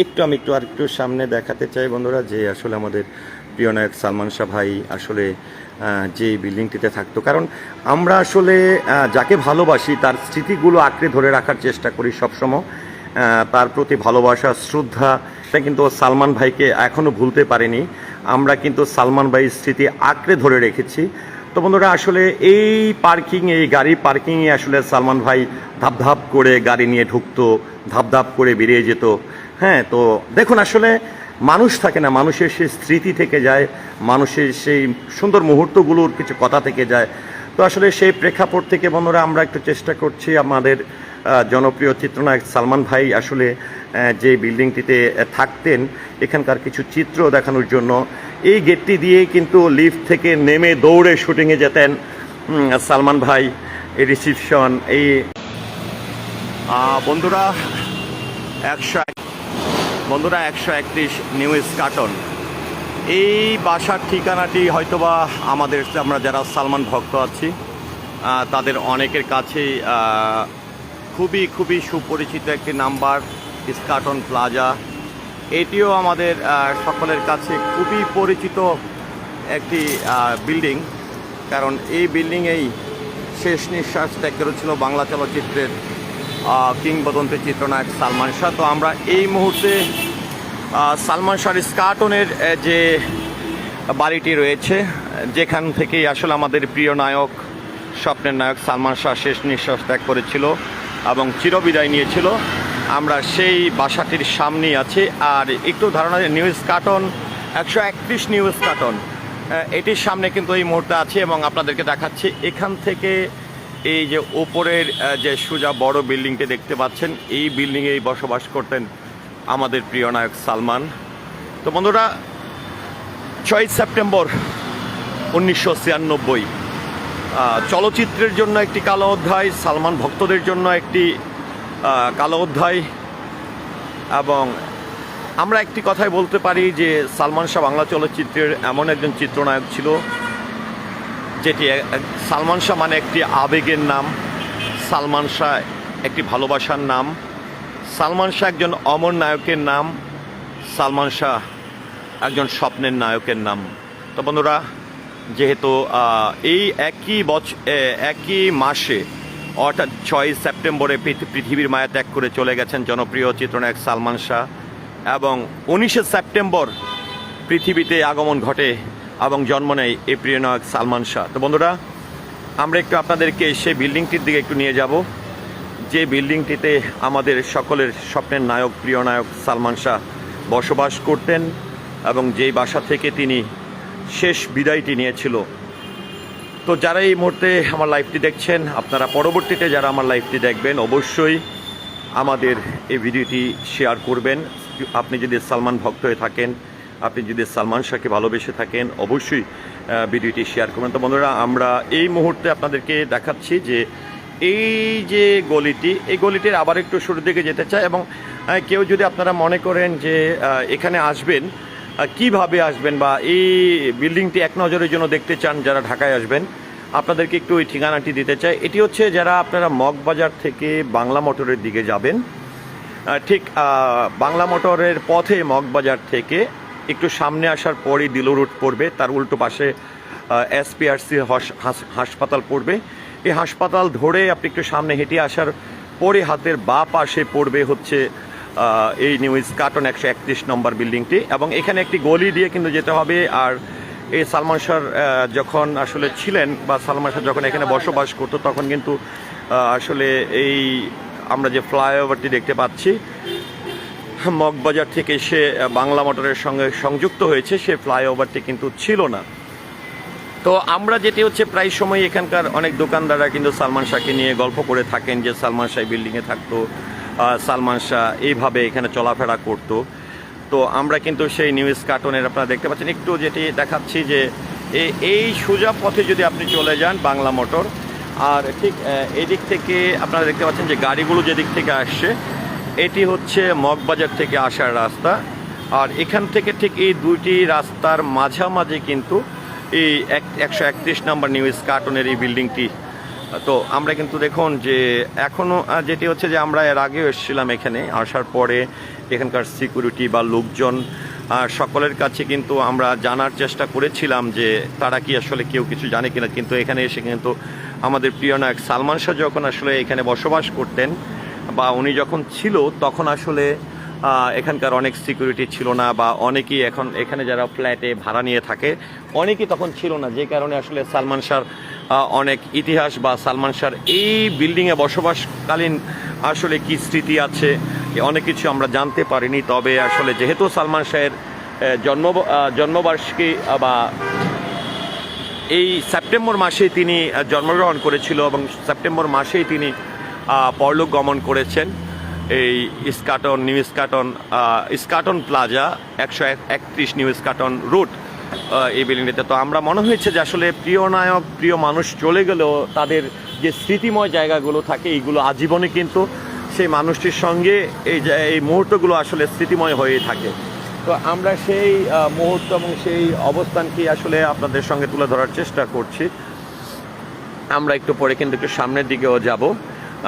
একটু আমি একটু আর একটু সামনে দেখাতে চাই বন্ধুরা, যে আসলে আমাদের প্রিয় নায়ক সালমান শাহ ভাই আসলে যে বিল্ডিংটিতে থাকতো। কারণ আমরা আসলে যাকে ভালোবাসি তার স্মৃতিগুলো আঁকড়ে ধরে রাখার চেষ্টা করি সবসময়। তার প্রতি ভালোবাসা, শ্রদ্ধা, এটা কিন্তু সালমান ভাইকে এখনও ভুলতে পারেনি। আমরা কিন্তু সালমান ভাইয়ের স্মৃতি আঁকড়ে ধরে রেখেছি। তো বন্ধুরা, আসলে এই পার্কিং, এই গাড়ি পার্কিংয়ে আসলে সালমান ভাই ধাপ ধাপ করে গাড়ি নিয়ে ঢুকতো ধাপ ধাপ করে বেরিয়ে যেত। হ্যাঁ তো দেখুন, আসলে মানুষ থাকে না, মানুষের সেই স্মৃতি থেকে যায়, মানুষের সেই সুন্দর মুহূর্তগুলোর কিছু কথা থেকে যায়। তো আসলে সেই প্রেক্ষাপট থেকে বন্ধুরা, আমরা একটু চেষ্টা করছি আমাদের জনপ্রিয় চিত্রনায়ক সালমান ভাই আসলে যে বিল্ডিংটিতে থাকতেন, এখানকার কিছু চিত্র দেখানোর জন্য। এই গেটটি দিয়ে কিন্তু লিফট থেকে নেমে দৌড়ে শুটিংয়ে যেতেন সালমান ভাই, এই রিসিপশন, এই বন্ধুরা, একশো বন্ধুরা, একশো একত্রিশ নিউ কার্টন। এই বাসার ঠিকানাটি হয়তোবা আমাদের আমরা যারা সালমান ভক্ত আছি তাদের অনেকের কাছেই খুবই খুবই সুপরিচিত একটি নাম্বার ইস্কাটন প্লাজা। এটিও আমাদের সকলের কাছে খুবই পরিচিত একটি বিল্ডিং। কারণ এই বিল্ডিংয়েই শেষ নিঃশ্বাস ত্যাগ করেছিল বাংলা চলচ্চিত্রের কিংবদন্তি চিত্রনায়ক সালমান শাহ। তো আমরা এই মুহূর্তে সালমান শাহর স্কাটনের যে বাড়িটি রয়েছে, যেখান থেকেই আসলে আমাদের প্রিয় নায়ক, স্বপ্নের নায়ক সালমান শাহ শেষ নিঃশ্বাস ত্যাগ করেছিল এবং চিরবিদায় নিয়েছিল। আমরা সেই বাসাটির সামনেই আছি। আর একটু ধারণা, নিউজ কার্টন, একশো একত্রিশ নিউজ কার্টন এটির সামনে কিন্তু এই মুহূর্তে আছে এবং আপনাদেরকে দেখাচ্ছি। এখান থেকে এই যে ওপরের যে সোজা বড় বিল্ডিংটি দেখতে পাচ্ছেন, এই বিল্ডিংয়েই বসবাস করতেন আমাদের প্রিয় নায়ক সালমান। তো বন্ধুরা, ছয় সেপ্টেম্বর উনিশশো ছিয়ানব্বই চলচ্চিত্রের জন্য একটি কালো অধ্যায়, সালমান ভক্তদের জন্য একটি কালো অধ্যায় এবং আমরা একটি কথাই বলতে পারি যে সালমান শাহ বাংলা চলচ্চিত্রের এমন একজন চিত্রনায়ক ছিল যেটি সালমান শাহ মানে একটি আবেগের নাম, সালমান শাহ একটি ভালোবাসার নাম, সালমান শাহ একজন অমর নায়কের নাম, সালমান শাহ একজন স্বপ্নের নায়কের নাম। তো বন্ধুরা, যেহেতু এই একই বছ একই মাসে অর্থাৎ ছয় সেপ্টেম্বরে পৃথি- পৃথিবীর মায়া ত্যাগ করে চলে গেছেন জনপ্রিয় চিত্রনায়ক সালমান শাহ এবং উনিশে সেপ্টেম্বর পৃথিবীতে আগমন ঘটে। এবং জন্ম নেয় এই প্রিয় নায়ক সালমান শাহ। তো বন্ধুরা, আমরা একটু আপনাদেরকে সেই বিল্ডিংটির দিকে একটু নিয়ে যাব। যে বিল্ডিংটিতে আমাদের সকলের স্বপ্নের নায়ক, প্রিয় নায়ক সালমান শাহ বসবাস করতেন এবং যেই বাসা থেকে তিনি শেষ বিদায়টি নিয়েছিল। তো যারা এই মুহূর্তে আমার লাইভটি দেখছেন, আপনারা পরবর্তীতে যারা আমার লাইভটি দেখবেন, অবশ্যই আমাদের এই ভিডিওটি শেয়ার করবেন। আপনি যদি সালমান ভক্ত হয়ে থাকেন আপনি যদি সালমান শাহকে ভালোবেসে থাকেন, অবশ্যই ভিডিওটি শেয়ার করবেন। তো বন্ধুরা, আমরা এই মুহূর্তে আপনাদেরকে দেখাচ্ছি যে এই যে গলিটি, এই গলিটির আবার একটু শুরুর দিকে যেতে চাই এবং কেউ যদি আপনারা মনে করেন যে এখানে আসবেন কীভাবে আসবেন বা এই বিল্ডিংটি এক নজরের জন্য দেখতে চান যারা ঢাকায় আসবেন, আপনাদেরকে একটু ওই ঠিকানাটি দিতে চাই। এটি হচ্ছে যারা আপনারা মগবাজার থেকে বাংলা মোটরের দিকে যাবেন ঠিক বাংলা মোটরের পথে মগবাজার থেকে একটু সামনে আসার পরই দিলো রুট পড়বে, তার উল্টো পাশে এসপিআরসি হাসপাতাল পড়বে। এই হাসপাতাল ধরে আপনি একটু সামনে হেঁটে আসার পরে হাতের বা পাশে পড়বে হচ্ছে এই নিউজ কার্টন একশো একত্রিশ নম্বর বিল্ডিংটি। এবং এখানে একটি গলি দিয়ে কিন্তু যেতে হবে। আর এই সালমান শাহ যখন আসলে ছিলেন বা সালমান শাহ যখন এখানে বসবাস করতো, তখন কিন্তু আসলে এই আমরা যে ফ্লাইওভারটি দেখতে পাচ্ছি মগবাজার থেকে সে বাংলা মোটরের সঙ্গে সংযুক্ত হয়েছে, সে ফ্লাইওভারটি কিন্তু ছিল না। তো আমরা যেটি হচ্ছে প্রায় সময় এখানকার অনেক দোকানদাররা কিন্তু সালমান শাহকে নিয়ে গল্প করে থাকেন যে সালমান শাহ বিল্ডিংয়ে থাকতো সালমান শাহ এইভাবে এখানে চলাফেরা করতো। তো আমরা কিন্তু সেই নিউজ কার্টনের আপনারা দেখতে পাচ্ছেন। একটু যেটি দেখাচ্ছি যে এই সোজা পথে যদি আপনি চলে যান বাংলা মোটর, আর ঠিক এদিক থেকে আপনারা দেখতে পাচ্ছেন যে গাড়িগুলো যেদিক থেকে আসছে এটি হচ্ছে মগবাজার থেকে আসার রাস্তা। আর এখান থেকে ঠিক এই দুইটি রাস্তার মাঝামাঝি কিন্তু এই এক একশো একত্রিশ নম্বর নিউজ কার্টনের এই বিল্ডিংটি। তো আমরা কিন্তু দেখুন যে এখনও যেটি হচ্ছে যে আমরা এর আগেও এসেছিলাম এখানে, আসার পরে এখানকার সিকিউরিটি বা লোকজন সকলের কাছে কিন্তু আমরা জানার চেষ্টা করেছিলাম যে তারা কি আসলে কেউ কিছু জানে কিনা। কিন্তু এখানে এসে কিন্তু আমাদের প্রিয় নায়ক সালমান শাহ যখন আসলে এখানে বসবাস করতেন বা উনি যখন ছিল, তখন আসলে এখানকার অনেক সিকিউরিটি ছিল না বা অনেকেই এখন এখানে যারা ফ্ল্যাটে ভাড়া নিয়ে থাকে, অনেকেই তখন ছিল না। যে কারণে আসলে সালমান শাহর অনেক ইতিহাস বা সালমান শাহর এই বিল্ডিংয়ে বসবাসকালীন আসলে কি স্মৃতি আছে, অনেক কিছু আমরা জানতে পারিনি। তবে আসলে যেহেতু সালমান শাহের জন্ম জন্মবার্ষিকী বা এই সেপ্টেম্বর মাসে তিনি জন্মগ্রহণ করেছিল এবং সেপ্টেম্বর মাসেই তিনি পরলোক গমন করেছেন এই ইস্কাটন, নিউ ইস্কাটন ইস্কাটন প্লাজা, একশো একত্রিশ নিউ ইস্কাটন রুট এই বিল্ডিংটিতে তো আমরা মনে হয়েছে যে আসলে প্রিয় নায়ক, প্রিয় মানুষ চলে গেলেও তাদের যে স্মৃতিময় জায়গাগুলো থাকে, এইগুলো আজীবনে কিন্তু সেই মানুষটির সঙ্গে এই এই মুহূর্তগুলো আসলে স্মৃতিময় হয়ে থাকে। তো আমরা সেই মুহূর্ত এবং সেই অবস্থানকে আসলে আপনাদের সঙ্গে তুলে ধরার চেষ্টা করছি। আমরা একটু পরে কিন্তু একটু সামনের দিকেও যাব।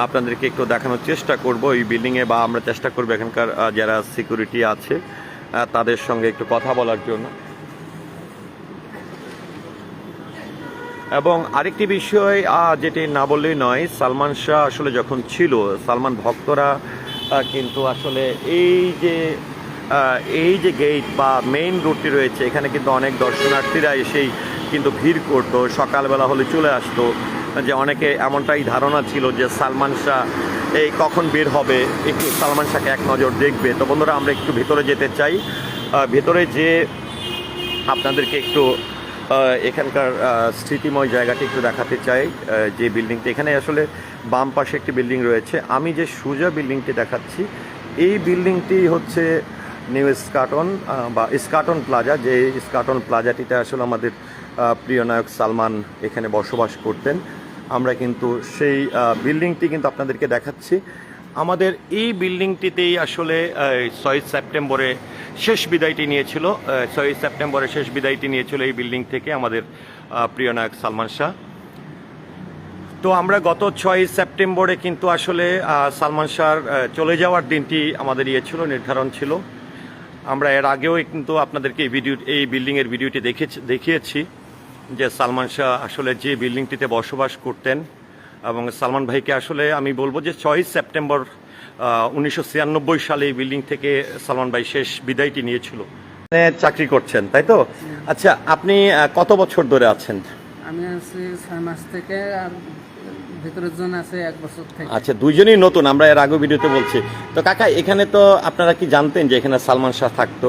আপনাদেরকে একটু দেখানোর চেষ্টা করব এই বিল্ডিংয়ে বা আমরা চেষ্টা করব এখানকার যারা সিকিউরিটি আছে তাদের সঙ্গে একটু কথা বলার জন্য। এবং আরেকটি বিষয় যেটি না বললেই নয়, সালমান শাহ আসলে যখন ছিল, সালমান ভক্তরা কিন্তু আসলে এই যে এই যে গেট বা মেইন রোডটি রয়েছে, এখানে কিন্তু অনেক দর্শনার্থীরা এসেই কিন্তু ভিড় করতো, সকালবেলা হলে চলে আসতো। যে অনেকে এমনটাই ধারণা ছিল যে সালমান শাহ, এই কখন বের হবে? একটু সালমান শাহকে এক নজর দেখবে। তো বন্ধুরা, আমরা একটু ভেতরে যেতে চাই। ভেতরে যে আপনাদেরকে একটু এখানকার স্মৃতিময় জায়গাটি একটু দেখাতে চাই। যে বিল্ডিংটি, এখানে আসলে বাম পাশে একটি বিল্ডিং রয়েছে। আমি যে সুজা বিল্ডিংটি দেখাচ্ছি, এই বিল্ডিংটি হচ্ছে নিউ স্কাটন বা স্কাটন প্লাজা। যে স্কাটন প্লাজাটিতে আসলে আমাদের প্রিয় নায়ক সালমান এখানে বসবাস করতেন। আমরা কিন্তু সেই বিল্ডিংটি কিন্তু আপনাদেরকে দেখাচ্ছি। আমাদের এই বিল্ডিংটিতেই আসলে ছয় সেপ্টেম্বরে শেষ বিদায়টি নিয়েছিল ছয় সেপ্টেম্বরে শেষ বিদায়টি নিয়েছিল এই বিল্ডিং থেকে আমাদের প্রিয় নায়ক সালমান শাহ। তো আমরা গত ছয় সেপ্টেম্বরে কিন্তু আসলে সালমান শাহর চলে যাওয়ার দিনটি আমাদের ইয়ে ছিল, নির্ধারণ ছিল। আমরা এর আগেও কিন্তু আপনাদেরকে এই ভিডিও এই বিল্ডিংয়ের ভিডিওটি দেখেছি, দেখিয়েছি। যে সালমান শাহ আসলে যে বিল্ডিংটিতে বসবাস করতেন এবং সালমান ভাইকে আসলে আমি বলব যে ছয় সেপ্টেম্বর উনিশশো ছিয়ানব্বই সালে এই বিল্ডিং থেকে সালমান ভাই শেষ বিদায়টি নিয়েছিল। চাকরি করছেন তাই তো? আচ্ছা আপনি কত বছর ধরে আছেন? আমি আছি ছয় মাস থেকে ভিতরের জন আছে এক বছর থেকে। আচ্ছা দুইজনই নতুন আমরা এর আগে ভিডিওতে বলছি। তো কাকা এখানে তো আপনারা কি জানতেন যে এখানে সালমান শাহ থাকতো?